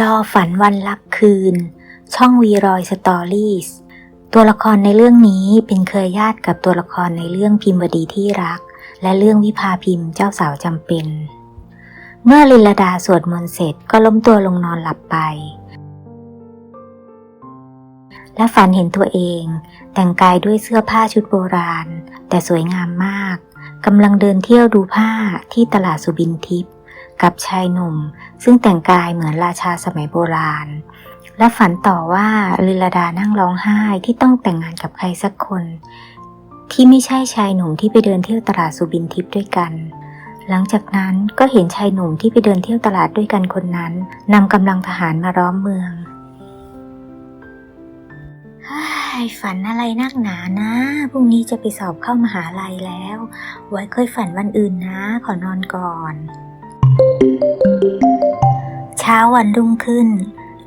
รอฝันวันลับคืน ช่องวีรอยสตอรี่สตัวละครในเรื่องนี้เป็นเคยญาติกับตัวละครในเรื่องพิมพ์วดีที่รัก และเรื่องวิภาพิมพ์เจ้าสาวจำเป็น เมื่อลินลดาสวดมนต์เสร็จก็ล้มตัวลงนอนหลับไป และฝันเห็นตัวเอง แต่งกายด้วยเสื้อผ้าชุดโบราณ แต่สวยงามมากกำลังเดินเที่ยวดูผ้าที่ตลาดสุบินทิพย์ กับชายหนุ่ม ซึ่งแต่งกายเหมือนราชาสมัยโบราณ และฝันต่อว่าลิลดานั่งร้องไห้ที่ต้องแต่งงานกับใครสักคน ที่ไม่ใช่ชายหนุ่มที่ไปเดินเที่ยวตลาดสุบินทิพย์ด้วยกัน หลังจากนั้นก็เห็นชายหนุ่มที่ไปเดินเที่ยวตลาดด้วยกันคนนั้นนำกำลังทหารมาล้อมเมืองฝันอะไรนักหนานะ พรุ่งนี้จะไปสอบเข้ามหาลัยแล้ว ไว้ค่อยฝันวันอื่นนะ ขอนอนก่อน ช้าวันรุ่งขึ้น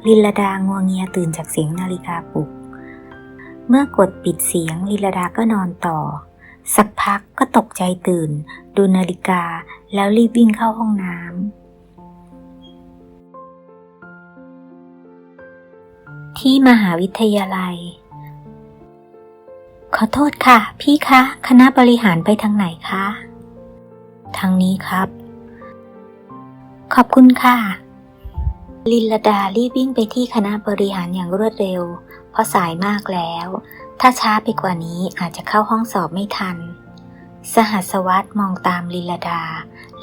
ลิลดางัวเงียตื่นจากเสียงนาฬิกาปลุก เมื่อกดปิดเสียงลิลดาก็นอนต่อ สักพักก็ตกใจตื่น ดูนาฬิกาแล้วรีบวิ่งเข้าห้องน้ำที่มหาวิทยาลัย ขอโทษค่ะ พี่คะ คณะบริหารไปทางไหนคะ ทางนี้ครับ ขอบคุณค่ะ ลินลดารีบวิ่งไปที่คณะบริหารอย่างรวดเร็ว เพราะสายมากแล้ว ถ้าช้าไปกว่านี้อาจจะเข้าห้องสอบไม่ทัน สหัสวัตมองตามลินลดา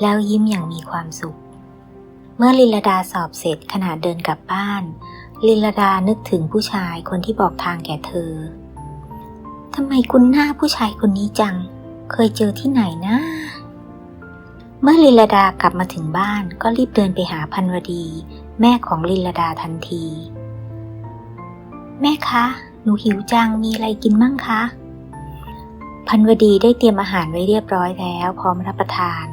แล้วยิ้มอย่างมีความสุข เมื่อลินลดาสอบเสร็จขณะเดินกลับบ้าน ลินลดานึกถึงผู้ชายคนที่บอกทางแก่เธอทำไมคุณหน้าผู้ชายคนนี้จัง เคยเจอที่ไหนนะเมื่อลินลดากลับมาถึงบ้านก็รีบเดินไปหาพันวดี แม่ของลินลดาทันที แม่คะ หนูหิวจังมีอะไรกินมั่งคะ พันวดีได้เตรียมอาหารไว้เรียบร้อยแล้ว พร้อมรับประทาน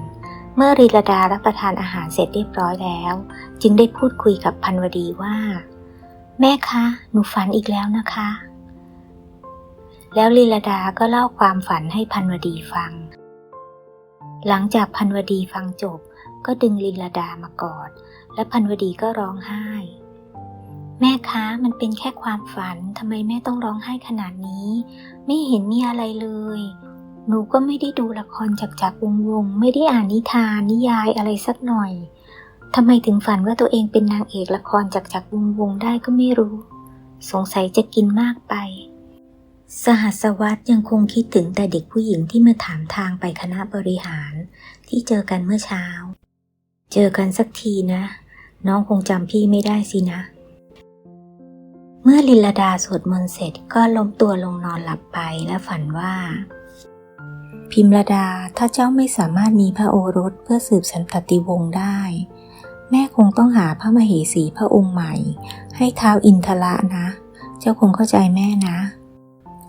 เมื่อลิลดารับประทานอาหารเสร็จเรียบร้อยแล้ว จึงได้พูดคุยกับพันวดีว่า แม่คะ หนูฝันอีกแล้วนะคะ แล้วลีลดาก็เล่าความฝันให้พันวดีฟัง หลังจากพันวดีฟังจบ ก็ดึงลีลาดามากอด และพันวดีก็ร้องไห้ แม่คะมันเป็นแค่ความฝันทำไมแม่ต้องร้องไห้ขนาดนี้ ไม่เห็นมีอะไรเลย หนูก็ไม่ได้ดูละครจากจากวงวงไม่ได้อ่านนิทานนิยายอะไรสักหน่อยทำไมถึงฝันว่าตัวเองเป็นนางเอกละครจากจากวงวงได้ก็ไม่รู้ สงสัยจะกินมากไป สหัสวัตยังคงคิดถึงแต่เด็กผู้หญิงที่มาถามทางไปคณะบริหารที่เจอกันเมื่อเช้า เจอกันสักทีนะ น้องคงจำพี่ไม่ได้สินะ เมื่อลินลดาสวดมนต์เสร็จก็ล้มตัวลงนอนหลับไปและฝันว่า พิมรดาถ้าเจ้าไม่สามารถมีพระโอรสเพื่อสืบสันตติวงศ์ได้ แม่คงต้องหาพระมเหสีพระองค์ใหม่ ให้ท้าวอินทระนะ เจ้าคงเข้าใจแม่นะ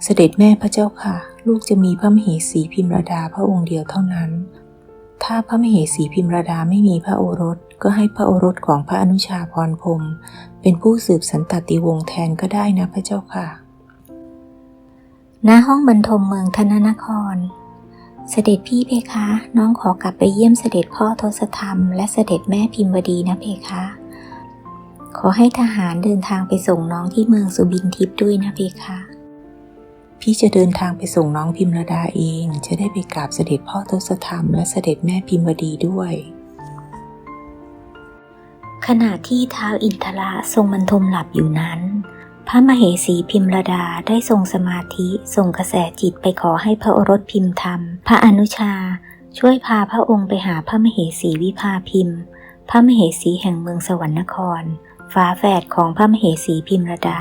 เสด็จแม่พระเจ้าค่ะ ลูกจะมีพระมเหสีพิมรดาพระองค์เดียวเท่านั้น ถ้าพระมเหสีพิมรดาไม่มีพระโอรส ก็ให้พระโอรสของพระอนุชาพรพรมเป็นผู้สืบสันตติวงศ์แทนก็ได้นะพระเจ้าค่ะ ณ ห้องบรรทมเมืองธนนคร เสด็จพี่เพคะ น้องขอกลับไปเยี่ยมเสด็จพ่อทศธรรม และเสด็จแม่พิมวดีนะเพคะ ขอให้ทหารเดินทางไปส่งน้องที่เมืองสุบินทิพย์ด้วยนะเพคะ พี่จะเดินทางไปส่งน้องพิมรดาเอง จะได้ไปกราบเสด็จพ่อทศธรรมและเสด็จแม่พิมวดีด้วย ขณะที่ท้าวอินทระทรงบรรทมหลับอยู่นั้น พระมเหสีพิมรดาได้ทรงสมาธิส่งกระแสจิตไปขอให้พระโอรสพิมพ์ธรรม พระอนุชา ช่วยพาพระองค์ไปหาพระมเหสีวิภาพิมพ์พระมเหสีแห่งเมืองสวรรณครฝาแฝดของพระมเหสีพิมรดา